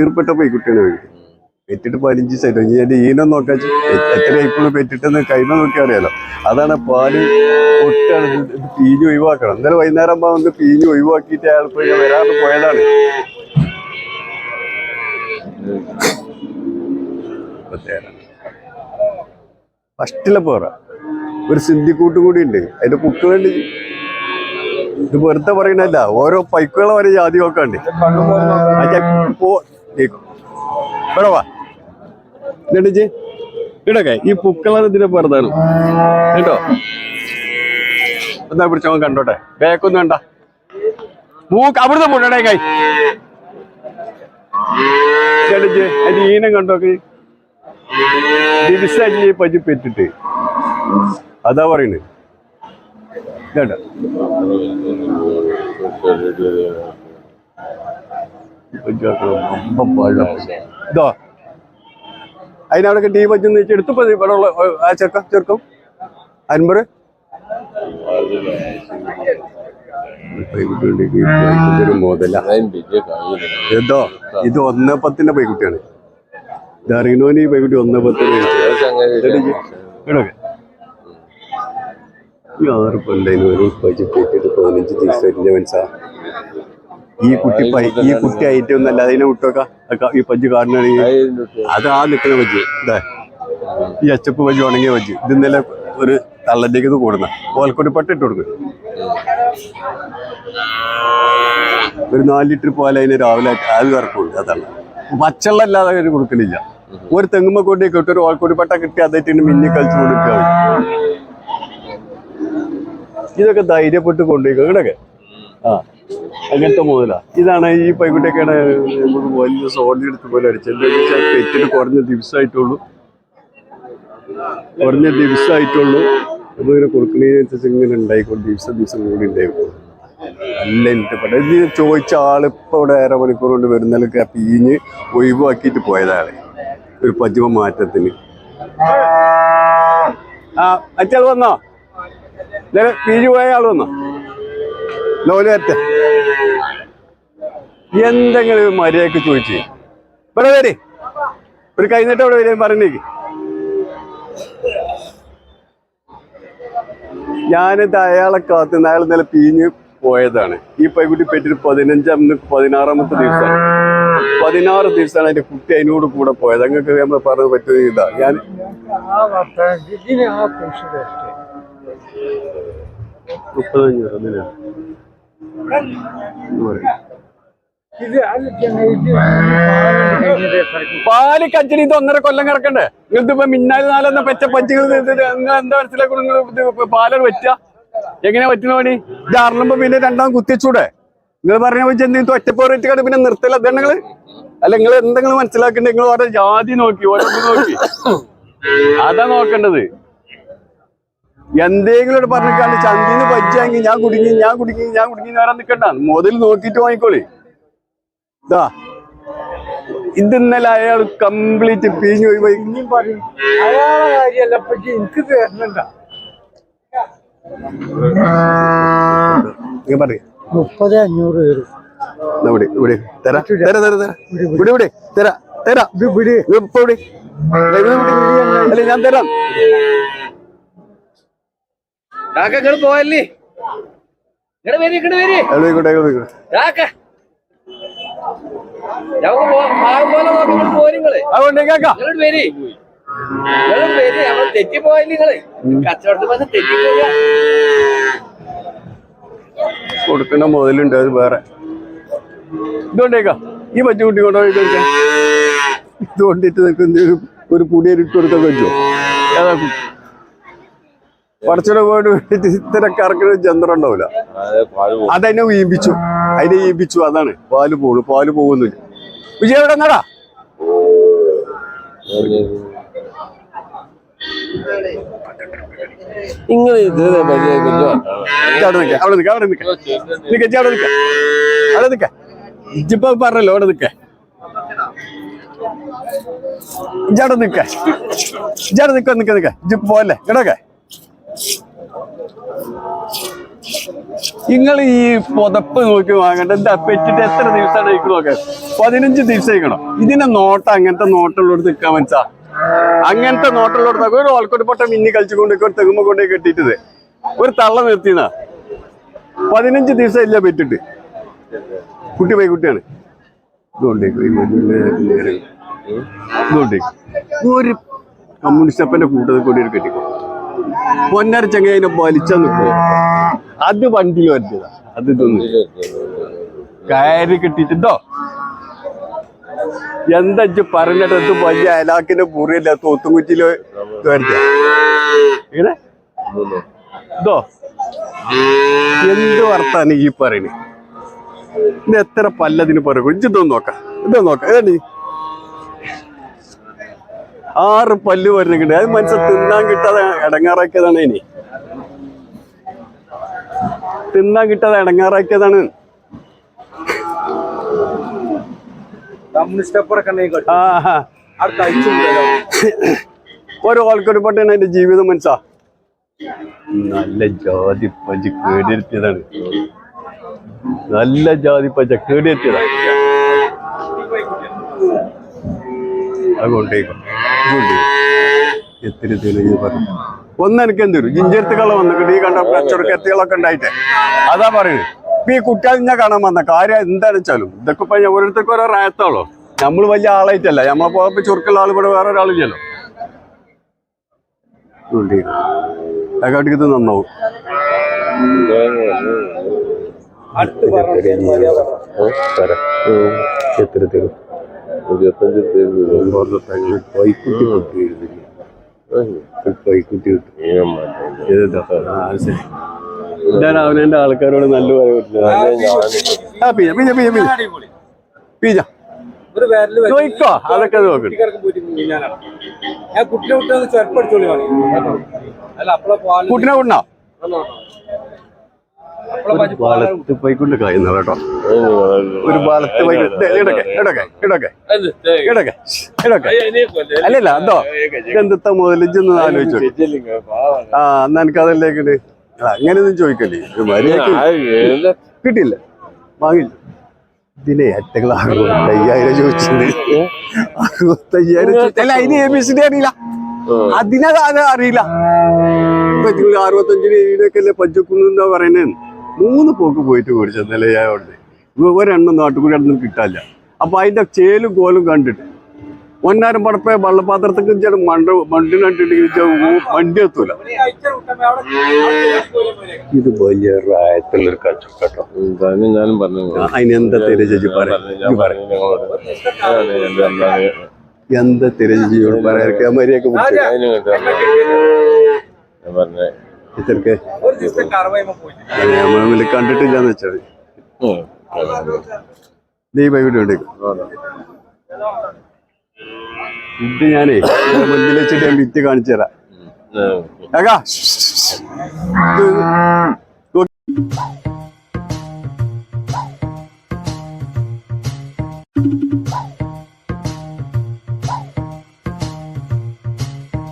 ഈർപ്പെട്ട പെൺകുട്ടിയാണ് വീട് പെറ്റിട്ട് പതിനഞ്ച് ദിവസമായിട്ട് ഇനി എന്റെ ഈനം നോക്കാൻ എത്ര ഇപ്പോഴും പെറ്റിട്ടെന്ന് കൈമ നോക്കി അറിയാലോ. അതാണ് പാൽ ഒട്ടാണ് പീഞ്ഞ് ഒഴിവാക്കണം. എന്തായാലും വൈകുന്നേരം ആകുമ്പോൾ വന്ന് പീഞ്ഞ് ഒഴിവാക്കിയിട്ട് അയാൾ പോയി വരാതെ പോയതാണ്. ഫസ്റ്റിലെ പോറ. ഒരു സിന്ധിക്കൂട്ട് കൂടി ഉണ്ട്. അതിന്റെ കുട്ടികളുണ്ട്. ഇത് വെറുതെ പറയണല്ല ഓരോ പൈക്കുകളെ വരെ ജാതി നോക്കാണ്ട്. ഇവിടെ വാ എന്നിട്ട് ഇടക്കെ ഈ പുക്കളാണ് ഇതിനെ വെറുതാണ് കേട്ടോ? എന്നാ പിടിച്ചവൻ കണ്ടോട്ടെ. ബേക്കൊന്നും വേണ്ട. മൂക്ക് അവിടുന്ന് മുണ്ടേ കൈ കേട്ടിച്ച് അതിന്റെ ഈനം കണ്ടോക്ക്. ദിവസം പറ്റി പെറ്റിട്ട് അതാ പറയുന്നത് കേട്ടോ ഇതോ. അതിനവിടെ ടീ പറ്റുന്ന വെച്ച് എടുത്തു ഇവിടെ ഉള്ള ആ ചെറുക്കം ഒരു മോതല എന്തോ ഇത് ഒന്ന് പത്തിന്റെ പൈക്കുട്ടിയാണ് ഇത് അറിയണോന് ഈ പൈക്കുട്ടി ഒന്ന് പത്തിന് ഈ ആറ് പണ്ടതിന് ഒരു പൈസ കൂട്ടിയിട്ട് പതിനഞ്ച് ദിവസം മനസ്സാ ഈ കുട്ടി പൈ- ഈ കുട്ടി ഏറ്റവും ഒന്നല്ല അതിനെ വിട്ടൊക്കെ? ഈ പജ്ജ് കാണുകയാണെങ്കിൽ അത് ആ നിൽക്കുന്ന പജ്ജ്. ഇതേ ഈ അച്ചപ്പ് പജ്ജ് ഉണങ്ങിയ പജ്ജ്. ഇത് ഇന്നലെ ഒരു തള്ളന്റെക്ക് ഇത് കൂടുന്ന. ഓൽക്കൊരു പട്ടിട്ട് കൊടുക്കും. ഒരു നാല് ലിറ്റർ പാൽ അതിന് രാവിലെ അത് കറക്കുള്ളൂ അതാണ് പച്ചവെള്ളം അല്ലാതെ അതിന് കൊടുക്കലില്ല. ഒരു തെങ്ങുമ്മ കൊണ്ടേ കിട്ടും ഒരു ഓൾക്കൊടി പട്ട കിട്ടി അതായിട്ട് മിന്നി കളിച്ചു കൊടുക്കുക ഇതൊക്കെ ധൈര്യപ്പെട്ട് കൊണ്ടുപോയി ഇവിടെയൊക്കെ അങ്ങനത്തെ മുതലാ ഇതാണ് ഈ പൈക്കുട്ടിയൊക്കെയാണ് നമുക്ക് വലിയ സോളി എടുത്ത് പോലെ അടിച്ചത്. എന്താണെന്ന് വെച്ചാൽ പെറ്റിന് കുറഞ്ഞ ദിവസമായിട്ടുള്ളൂ കുറഞ്ഞ ദിവസമായിട്ടുള്ളൂ നമ്മളിങ്ങനെ കൊടുക്കുന്നതിനനുസരിച്ച് ഇങ്ങനെ ഉണ്ടായിക്കോളും. ദിവസം ദിവസം കൂടി ഉണ്ടായിക്കോളും. നല്ല ഇത് ചോദിച്ച ആളിപ്പോ ഇവിടെ അര മണിക്കൂർ കൊണ്ട് വരുന്നതിലൊക്കെ പീഞ്ഞ് ഒഴിവാക്കിയിട്ട് പോയതാണ്. ഒരു പതിവ മാറ്റത്തിന്. ആ അച്ചാൾ വന്നോ? പീഞ്ഞ് പോയ ആൾ വന്നോ? ലോൽ വരട്ടെ എന്തെങ്കിലും മര്യാദയ്ക്ക് ചോദിച്ചു. ഇവിടെ വരെ. ഒരു കഴിഞ്ഞിട്ട് അവിടെ വരെ പറഞ്ഞേക്ക് ഞാനിത് അയാളെ കാത്തുനിന്ന് അയാൾ ഇന്നലെ പീഞ്ഞ് പോയതാണ്. ഈ പൈക്കുട്ടി പെറ്റിട്ട് പതിനഞ്ചാം പതിനാറാമത്തെ ദിവസം. പതിനാറ് ദിവസമാണ് അതിന്റെ കുട്ടി അതിനോട് കൂടെ പോയത്. അങ്ങക്ക് നമ്മൾ പറഞ്ഞു പറ്റുന്ന ഇതാ. ഞാൻ മുപ്പത്തഞ്ഞൂറ് പാലം കച്ചടി ഇത് ഒന്നര കൊല്ലം കിടക്കണ്ടേ? ഇതിപ്പോ മിന്നാൽ നാലെന്ന പെച്ച പഞ്ചുകൾ നിങ്ങൾ എന്താ മനസ്സിലാക്കും നിങ്ങൾ വെച്ച എങ്ങനെയാ പറ്റുന്ന പണി? ഇത് അറിയുമ്പോ പിന്നെ രണ്ടാം കുത്തിച്ചൂടെ നിങ്ങൾ പറഞ്ഞ വെച്ച് എന്തെങ്കിലും ഒറ്റപ്പോ കണ്ട് പിന്നെ നിർത്തല? അതാണ് നിങ്ങൾ അല്ല നിങ്ങൾ എന്തെങ്കിലും മനസ്സിലാക്കണ്ടേ? നിങ്ങൾ ഓരോ ജാതി നോക്കി ഓരോ നോക്കി. അതാ നോക്കേണ്ടത്. എന്തെങ്കിലും ഒരു പറഞ്ഞിക്കാണ്ട് ചന്തിന്ന് പറ്റിയെങ്കിൽ ഞാൻ കുടുങ്ങി ഞാൻ കുടുങ്ങി ഞാൻ കുടുങ്ങി നേരം നിൽക്കണ്ട മുതൽ നോക്കിട്ട് വാങ്ങിക്കോളി. ഇതാ ഇത് ഇന്നലെ അയാൾ കംപ്ലീറ്റ് പിഴിഞ്ഞു പോയി ഇനിയും പറയും. അയാളെ കാര്യമല്ല പറ്റി എനിക്ക് തരണണ്ട പറയും. മുപ്പത് അഞ്ഞൂറ് വരും. ഇവിടെ ഇവിടെ. തരാ. തരാ തരാ തരാ. ഇവിടെ ഇവിടെ. തരാ തരാ. ഇത് ഇപ്പൊ ഇവിടെ. അല്ല ഞാൻ തരാം. കാക്ക ഇങ്ങോട്ട് പോവല്ലേ? ഇങ്ങോട്ട് വരി ഇങ്ങോട്ട് വരി. എവിടെ ആയിക്കോട്ടെ കാക്ക. ഞമ്മക്ക് പോ- പാവം പോലെ നോക്കി ഇങ്ങോട്ട് പോരി നിങ്ങൾ അതുകൊണ്ട് കേക്ക. ഇങ്ങോട്ട് വരി. ഇങ്ങോട്ട് വരി നമ്മൾ തെറ്റി പോയല്ലേ നിങ്ങൾ കച്ചവടത്തിൽ വന്ന് തെറ്റിപ്പോയ കൊടുക്കുന്ന മുതലുണ്ട് അത് വേറെ. ഇതുകൊണ്ടേക്കാ ഈ പച്ച കുട്ടി കൊണ്ടുപോയിട്ട് ഇതുകൊണ്ടിട്ട് ഇത് കൊണ്ടിട്ട് നിൽക്കുന്ന ഒരു ഒരു പുടിയൊരു ഇട്ട് കൊടുക്കാൻ പറ്റുമോ? ഏതാ കുറച്ചുകൂടെ പോയിട്ട് ഇത്തരക്കാർക്ക് ചന്ദ്രൻ ഉണ്ടാവില്ല അതെന്നെ വീമ്പിച്ചു. അതിനെ വീമ്പിച്ചു. അതാണ്. പാൽ പോണു. പാൽ പോകുന്നില്ല. വിജയ എവിടെ നടാ നിങ്ങൾ അവിടെ നിൽക്ക അവിടെ നിൽക്ക അവിടെ നിൽക്ക. അവിടെ നിൽക്ക. അവിടെ നിൽക്ക. ഇജ്ജിപ്പോ പറഞ്ഞല്ലോ അവിടെ നിൽക്ക. ഇജ്ജവിടെ നിൽക്ക. ഇജ്ജവിടെ നിൽക്ക നിൽക്ക നിൽക്ക ഇജ്ജ് പോലെ ഇടക്കെ നിങ്ങൾ ഈ പുതപ്പ് നോക്കി വാങ്ങണ്ട. എന്താ പെറ്റിട്ട് എത്ര ദിവസമാണ് നോക്കാൻ പതിനഞ്ച് ദിവസം കഴിക്കണം ഇതിന്റെ നോട്ടം അങ്ങനത്തെ നോട്ടുള്ളോട് നിൽക്കാൻ മനസ്സാ അങ്ങനത്തെ നോട്ടുള്ളോട് ഒരു ഓൾക്കൊടുപ്പൊട്ട മിന്നി കളിച്ചുകൊണ്ട് തെങ്ങുമ്പോ കൊണ്ടേ കെട്ടിട്ടത് ഒരു തള്ള നിർത്തിയതാ. പതിനഞ്ച് ദിവസം ഇല്ല പെറ്റിട്ട്. കുട്ടി പോയി കുട്ടിയാണ്. ഒരു കമ്മ്യൂണിസ്റ്റപ്പന്റെ കൂട്ടത്തിൽ കൂടി ഒരു കെട്ടിക്കോ. പൊന്നാര ചങ്ങ അതിനെ വലിച്ചാ അത് വണ്ടിയിൽ വരുന്നതാ അത് ഇതൊന്നും കയറി കിട്ടിയിട്ടുണ്ടോ? എന്താ പറഞ്ഞിട്ട് വലിയ അയലാക്കിന്റെ മുറിയല്ല? തോത്തുംകുറ്റിയിൽ ഇങ്ങനെ? എന്ത് വർത്താനം ഈ പറയണേ? ഇത് എത്ര പല്ലതിന് പറയും ഇതൊന്നും നോക്കാം. ഇതൊന്നും നോക്കാം. ഇതാണ് ആറ് പല്ല് വരുന്നുണ്ട് അത് മനുഷ്യൻ തിന്നാൻ കിട്ടാതെ ഇടങ്ങാറാക്കിയതാണ് ഇനി. തിന്നാൻ കിട്ടാതെ ഇടങ്ങാറാക്കിയതാണ്. ഒരു അപ്പുറൊക്കെ ഉണ്ടെങ്കിൽ ആഹാ. അടുത്ത അയച്ചു ഓരോ ആൾക്കൊരു പട്ടാണ് എന്റെ ജീവിതം മനസ്സാ. നല്ല ജാതി പഞ്ച കേടിരുത്തിയതാണ്. നല്ല ജാതി പജ കേടിയെത്തിയതാണ് അതുകൊണ്ടേക്കും ഒന്നെനിക്ക് എന്ത് വരും ജിഞ്ചെടുത്ത് കള വന്നിട്ട് ഈ കണ്ട കച്ചവടക്ക് എത്തികളൊക്കെ ഉണ്ടായിട്ടെ. അതാ പറയുന്നത്. ഇപ്പൊ ഈ കുട്ടികൾ ഞാൻ കാണാൻ വന്ന കാര്യം എന്താണെന്ന് വെച്ചാലും ഇതൊക്കെ ഇപ്പൊ ഓരോരുത്തർക്ക് ഓരോ റായത്തോളോ നമ്മൾ വലിയ ആളായിട്ടല്ല. നമ്മളെ പോയപ്പോ ചുരുക്കുള്ള ആൾ ഇവിടെ വേറെ ഒരാളില്ലല്ലോ. ഇത് നന്നാവും. എത്ര ശരി. ഞാൻ അവനെന്റെ ആൾക്കാരോട് നല്ല പറയാൻ പീജ. ചോദിക്കോ? അതൊക്കെ കുട്ടിനെ കൊണ്ടാ അപ്പളെ പറ്റി പാൽ വളത്ത് പോയിക്കൊണ്ട് കായുന്ന കേട്ടോ. ഒരു പാലത്ത് പോയിക്കൊണ്ട് ഇടക്കെ ഇടക്കെ ഇടക്കെ ഇടക്കെ ഇടക്കെ. അല്ലല്ല അതോ ഇതെന്തത്ത മുതലിച്ചെന്ന് ആലോചിച്ചു ആ എന്നാ എനിക്ക് അങ്ങനെ അങ്ങനെയൊന്നും ചോദിക്കല്ലേ? കിട്ടിയില്ല. വാങ്ങില്ല ഇതിനെ അറ്റകൾ അറുപത്തയ്യായിരം ചോദിച്ചിട്ടുണ്ട്. അറുപത്തയ്യായിരം അല്ല അതിന് എ ബി സി ഡി അറിയില്ല. അതിനെ അത് അറിയില്ല? അറുപത്തഞ്ചിന് ഇതിനൊക്കെ അല്ലേ പഞ്ചക്കുന്നാ പറയുന്നത് മൂന്ന് പോക്ക് പോയിട്ട് മേടിച്ചു ഇന്നലെ ഞാൻ അവിടെ ഒരെണ്ണം നാട്ടുകൂടി അടുത്ത് കിട്ടാല്ല അപ്പൊ അതിന്റെ ചേലും കോലും കണ്ടിട്ട്. ഒന്നാരം പടപ്പേ വള്ളപാത്രത്തിൽ ചേട്ടൻ മണ്ട മണ്ടിനിട്ടിട്ട് വണ്ടി എത്തൂല. ഇത് വലിയ റായത്തിലൊരു കച്ചവടം ഞാനും പറഞ്ഞു അതിനെന്താ തെര ചേച്ചി പറയാം? എന്താ തെര ചേച്ചിയോട് പറയാ? മര്യാദയ്ക്ക് നമ്മളെ നമ്മളെ കണ്ടിട്ടില്ലാന്ന് വെച്ചാൽ ദീപ വീഡിയോ ഉണ്ട് ഇത് ഞാനേ മുന്നിൽ വെച്ചിട്ട് ഞാൻ വിറ്റ് കാണിച്ചു തരാം. ഏകാ.